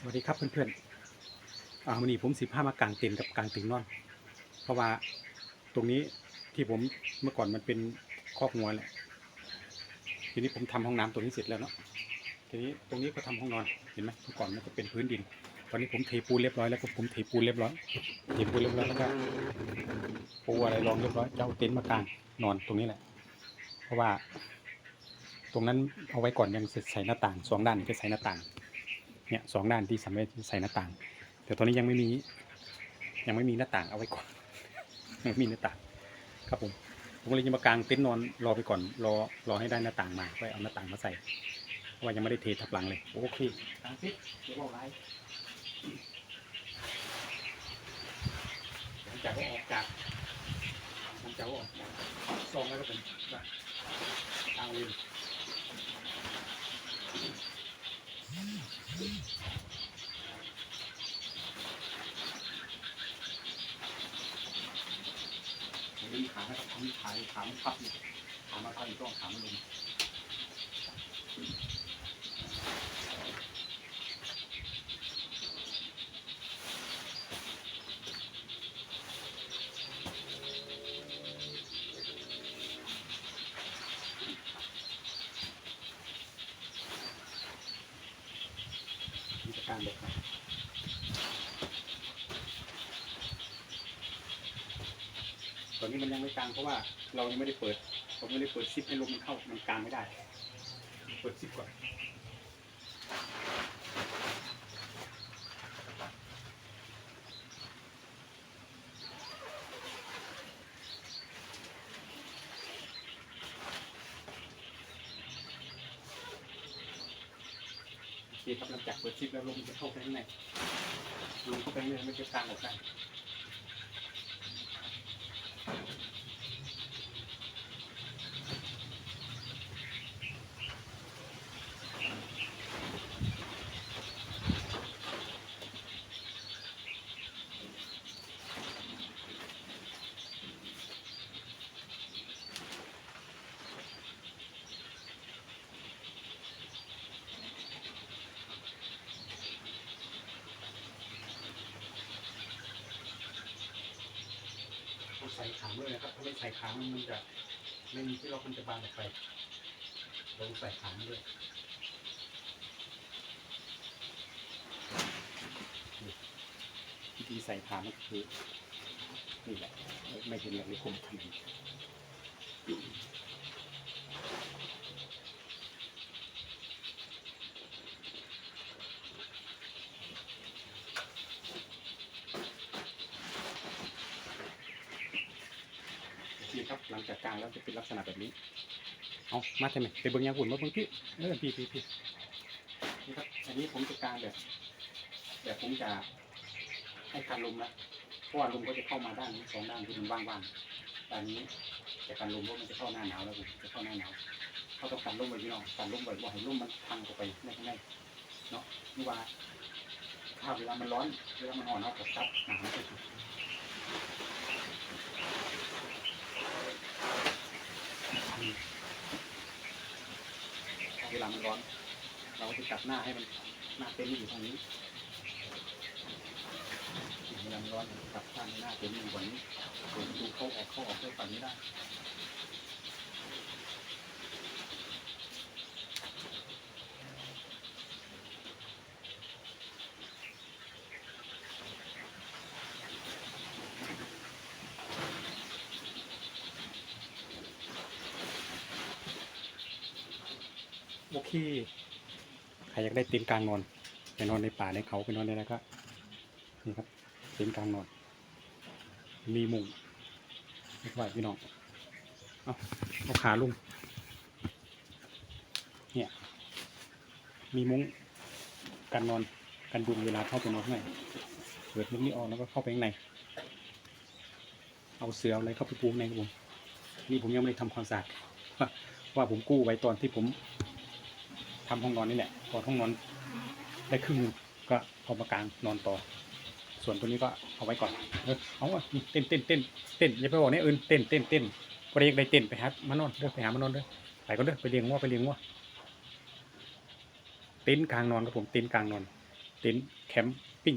สวัสดีครับเพื่อนๆอ่าวันนี้ผมสิพามากางเต็นท์กับกางเต็นท์นอน เพราะว่าตรงนี้ที่ผมเมื่อก่อนมันเป็นคอกงัวแหละ ทีนี้ผมทำห้องน้ำตรงนี้เสร็จแล้วเนาะ ทีนี้ตรงนี้ก็ทำห้องนอน เห็นไหมเมื่อก่อนมันก็เป็นพื้นดิน ตอนนี้ผมเทปูนเรียบร้อยแล้วก็ผมเทปูนเรียบร้อย เทปูนเรียบร้อยแล้วก็ปูอะไรรองเรียบร้อยจะเอาเต็นท์มากางนอนตรงนี้แหละ เพราะว่า ตรงนั้นเอาไว้ก่อนยังใส่หน้าต่างสองด้านก็ใส่หน้าต่าง เนี่ยสองด้านที่สำเร็จใส่หน้าต่าง แต่ตอนนี้ยังไม่มี ยังไม่มีหน้าต่างเอาไว้ก่อนยังไม่มีหน้าต่าง ครับผมผมก็เลยจะมากางเต็นท์นอนรอไปก่อนรอรอให้ได้หน้าต่างมาไว้เอาหน้าต่างมาใส่เพราะว่ายังไม่ได้เททับหลังเลยโอเคกางฟิตเดี๋ยวเอาไว้หลังจากว่าออกจากหลังจากว่าออกจากซองแล้วก็เป็นแบบกางเลย มมีขานะครับผมมีขาขามันพับอยู่ยขามาพับอยู่ต้องขามันลงมีการเด็กนะ ตอนนี้มันยังไม่กลางเพราะว่าเรายังไม่ได้เปิดผมไม่ได้เปิดซิปให้ลมมันเข้ามันกลางไม่ได้ เปิดซิปก่อนคครับหลังจากเปิดซิปแล้วลมจะเข้าไปข้างในลมเข้าไปข้างในมันจะกลางออกได้ ใส่ขางด้วยนะครับถ้าไม่ใส่ขางมันจะไม่มีที่ล็อกมันจะบานออกไปลงใส่ขางด้วยนี่วิธีใส่ขามก็คือนี่แหละไม่เห็นอย่างในคมขนาดนี้นี่ครับห ลังจากกลางแล้วจะเป็นลักษณะแบบนี้ เอามาใช่ไหมไปเบิ้งยางหุ่นมาเบิ้งพี่เออพี่พี่พี่นี่ครับ อันนี้ผมจะกลางแบบแบบผมจะให้การลมนะเพราะว่าลมก็จะเข้ามาด้านนี้สองด้านที่มันว่างๆด้านนี้แต่การลมเพราะมันจะเข้าหน้าหนาวแล้วผมจะเข้าหน้าหนาวเขาต้องการลมไว้พี่น้องการลมไว้ว่าให้ลมมันพังออกไปในข้างในเนาะนี่ว่าถ้าเวลามันร้อนเวลามันอ่อนเอากระซับหนาวไป เวลามันร้อน เราก็จะจับหน้าให้มันหน้าเต็มท์อยู่ตรงนี้เวลามันร้อนจับข้างให้หน้าเต็มท์อยู่กว่านี้ดูเข้าออกเข้าออกได้ฝั่งนี้ได้ โอเค ใครอยากได้เต็นกลางนอนไปนอนในป่าในเขาไปนอนในอะไรก็นี่ครับเต็นกลางนอน มีมุงไม่ไหวพี่น้องเอาเอาขาลุงเนี่ย มีมุ้งกันนอนกันยุงเวลาเข้าไปนอนข้างในเปิดมุ้งนี้ออกแล้วก็เข้าไปข้างใน เอาเสืออาอะไรเข้าไปปูข้างในครับผมนี่ผมยังไม่ได้ทำความสะอาดว่าผมกู้ไว้ตอนที่ผม ทำห้องนอนนี่แหละพอห้องนอนได้ครึ่งนึงก็เอามากางนอนต่อ ส่วนตัวนี้ก็เอาไว้ก่อน เออเอาเต้นเต้นเต้นเต้นอย่าไปบอกเนี่ยอื่นเต้นเต้นเต้นพอได้ยกได้เต้นไปหามานอนเด้อไปหามานอนเด้อไปก็เด้อไปเลี้ยงง้อไปเลี้ยงง้อเต็นท์กลางนอนครับผมเต็นท์กลางนอน เต็นท์แคมปิ้ง